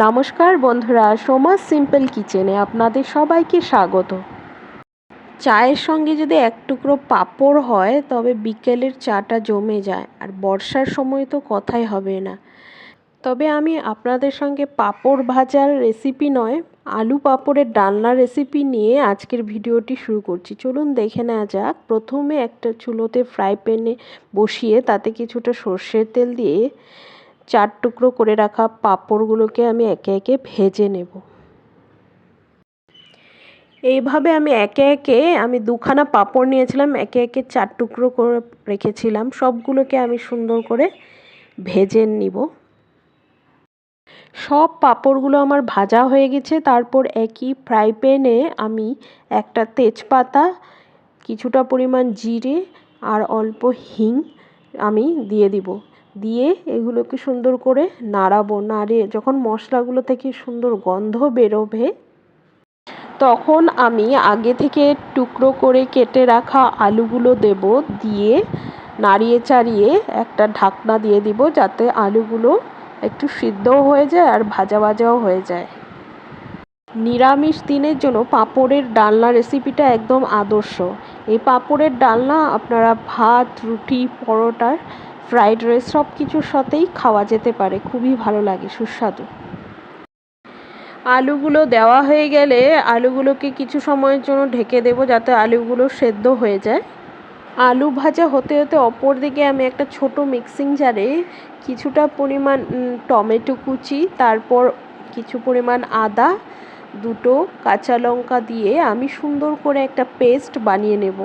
নমস্কার বন্ধুরা সোমাস সিম্পল কিচেনে আপনাদের সবাইকে স্বাগত। চায়ের সঙ্গে যদি এক টুকরো পাঁপড় হয়, তবে বিকেলের চাটা জমে যায়, আর বর্ষার সময় তো কথাই হবে না। তবে আমি আপনাদের সঙ্গে পাঁপড় ভাজার রেসিপি নয়, আলু পাঁপড়ের ডালনার রেসিপি নিয়ে আজকের ভিডিওটি শুরু করছি। চলুন দেখে নেওয়া যাক। প্রথমে একটা চুলোতে ফ্রাই প্যানে বসিয়ে তাতে কিছুটা সর্ষের তেল দিয়ে চার টুকরো করে রাখা পাঁপড়গুলোকে আমি একে একে ভেজে নেব। এইভাবে আমি একে একে আমি দুখানা পাঁপড় নিয়েছিলাম, একে একে চার টুকরো করে রেখেছিলাম। সবগুলোকে আমি সুন্দর করে ভেজে নিব। সব পাঁপড়গুলো আমার ভাজা হয়ে গেছে। তারপর একই ফ্রাই প্যানে আমি একটা তেজপাতা, কিছুটা পরিমাণ জিরে আর অল্প হিং আমি দিয়ে দিব। দিয়ে এগুলোকে সুন্দর করে নাড়াবো। নাড়িয়ে যখন মশলাগুলো থেকে সুন্দর গন্ধ বেরোবে, তখন আমি আগে থেকে টুকরো করে কেটে রাখা আলুগুলো দেব দিয়ে নাড়িয়ে চাড়িয়ে একটা ঢাকনা দিয়ে দিব যাতে আলুগুলো একটু সিদ্ধও হয়ে যায় আর ভাজা ভাজাও হয়ে যায়। নিরামিষ দিনের জন্য পাঁপড়ের ডালনা রেসিপিটা একদম আদর্শ। এই পাঁপড়ের ডালনা আপনারা ভাত, রুটি, পরোটার ফ্রাইড রাইস সব কিছুর সাথেই খাওয়া যেতে পারে। খুবই ভালো লাগে, সুস্বাদু। আলুগুলো দেওয়া হয়ে গেলে আলুগুলোকে কিছু সময়ের জন্য ঢেকে দেব যাতে আলুগুলো সেদ্ধ হয়ে যায়। আলু ভাজা হতে হতে অপর দিকে আমি একটা ছোট মিক্সিং জারে কিছুটা পরিমাণ টমেটো কুচি, তারপর কিছু পরিমাণ আদা, দুটো কাঁচা লঙ্কা দিয়ে আমি সুন্দর করে একটা পেস্ট বানিয়ে নেব।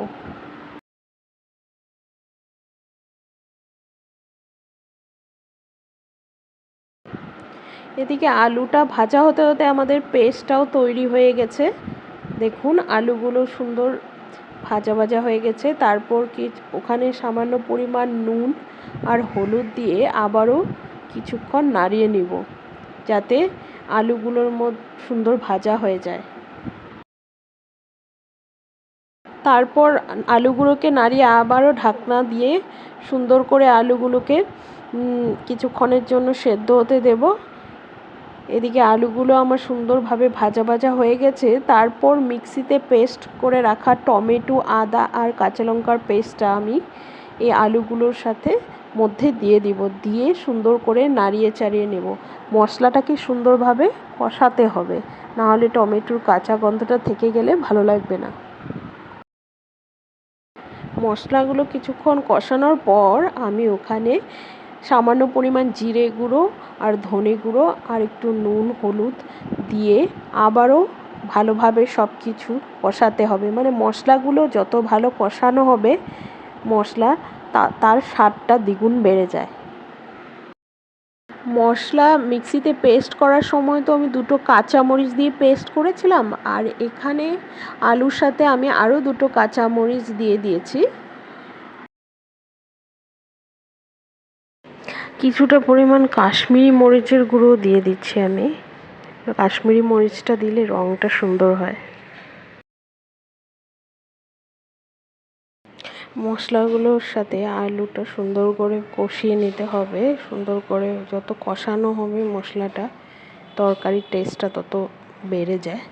এদিকে আলুটা ভাজা হতে হতে আমাদের পেস্টটাও তৈরি হয়ে গেছে। দেখুন, আলুগুলো সুন্দর ভাজা ভাজা হয়ে গেছে। তারপর কি, ওখানে সামান্য পরিমাণ নুন আর হলুদ দিয়ে আবারও কিছুক্ষণ নাড়িয়ে নিব, যাতে আলুগুলোর মধ্যে সুন্দর ভাজা হয়ে যায়। তারপর আলুগুলোকে নাড়িয়ে আবারও ঢাকনা দিয়ে সুন্দর করে আলুগুলোকে কিছুক্ষণের জন্য সেদ্ধ হতে দেব। এদিকে আলুগুলো আমার সুন্দরভাবে ভাজা ভাজা হয়ে গেছে। তারপর মিক্সিতে পেস্ট করে রাখা টমেটো, আদা আর কাঁচা লঙ্কার পেস্টটা আমি এই আলুগুলোর সাথে মধ্যে দিয়ে দিব। দিয়ে সুন্দর করে নাড়িয়ে চাড়িয়ে নেব। মশলাটাকে সুন্দরভাবে কষাতে হবে। নাহলে টমেটোর কাঁচা গন্ধটা থেকে গেলে ভালো লাগবে না। মশলাগুলো কিছুক্ষণ কষানোর পর আমি ওখানে সামান্য পরিমাণ জিরে গুঁড়ো আর ধনে গুঁড়ো আর একটু নুন, হলুদ দিয়ে আবারও ভালোভাবে সব কিছু কষাতে হবে। মানে মশলাগুলো যত ভালো কষানো হবে মশলা তার স্বাদটা দ্বিগুণ বেড়ে যায়। মশলা মিক্সিতে পেস্ট করার সময় তো আমি দুটো কাঁচামরিচ দিয়ে পেস্ট করেছিলাম আর এখানে আলুর সাথে আমি আরও দুটো কাঁচামরিচ দিয়ে দিয়েছি। কিছুটা পরিমাণ কাশ্মীরি মরিচের গুঁড়ো দিয়ে দিচ্ছি আমি। কাশ্মীরি মরিচটা দিলে রঙটা সুন্দর হয়। মশলাগুলোর সাথে আলুটা সুন্দর করে কষিয়ে নিতে হবে। সুন্দর করে যত কষানো হবে মশলাটা, তরকারির টেস্টটা তত বেড়ে যায়।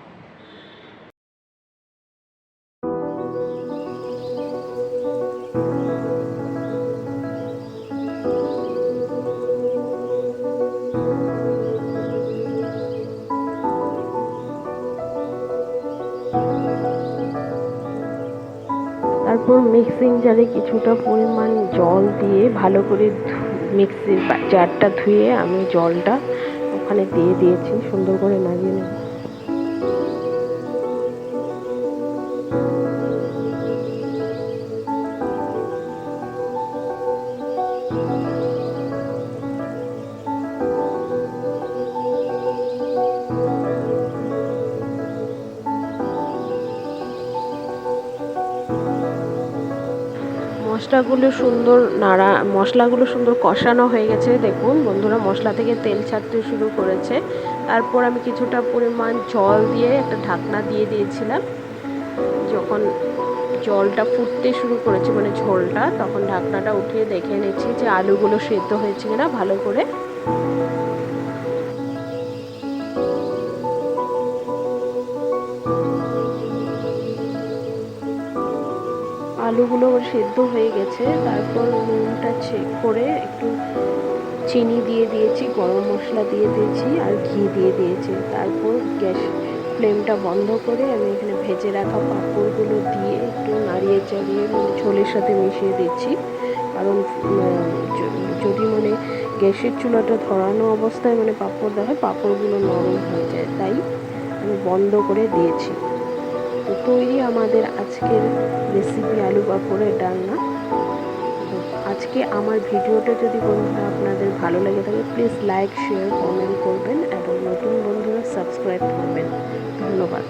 তারপর মিক্সিং জারে কিছুটা পরিমাণ জল দিয়ে ভালো করে মিক্সির জারটা ধুয়ে আমি জলটা ওখানে দিয়ে দিয়েছি, সুন্দর করে নাড়িয়ে নেব মশলাগুলো সুন্দর নাড়া, মশলাগুলো সুন্দর কষানো হয়ে গেছে। দেখুন, বন্ধুরা, মশলা থেকে তেল ছাড়তে শুরু করেছে। তারপর আমি কিছুটা পরিমাণ জল দিয়ে একটা ঢাকনা দিয়ে দিয়েছিলাম। যখন জলটা ফুটতে শুরু করেছে মানে ঝোলটা, তখন ঢাকনাটা উঠিয়ে দেখে নিচ্ছি যে আলুগুলো সেদ্ধ হয়েছে কিনা ভালো করে। আলুগুলো সেদ্ধ হয়ে গেছে। তারপর নুনটা চেক করে একটু চিনি দিয়ে দিয়েছি, গরম মশলা দিয়ে দিয়েছি আর ঘি দিয়ে দিয়েছি। তারপর গ্যাস ফ্লেমটা বন্ধ করে আমি এখানে ভেজে রাখা পাঁপড়গুলো দিয়ে একটু নাড়িয়ে চাড়িয়ে মানে ঝোলের সাথে মিশিয়ে দিচ্ছি। কারণ যদি মানে গ্যাসের চুলাটা ধরানো অবস্থায় মানে পাঁপড় দেওয়া হয়, পাঁপড়গুলো নরম হয়ে যায়। তাই আমি বন্ধ করে দিয়েছি। তো তৈরি আমাদের আজকের রেসিপি আলু পাঁপড়ের ডালনা। তো আজকে আমার ভিডিওটা যদি বন্ধুরা আপনাদের ভালো লেগে থাকে প্লিজ লাইক শেয়ার কমেন্ট করবেন এবং নতুন বন্ধুরা সাবস্ক্রাইব করবেন। ধন্যবাদ।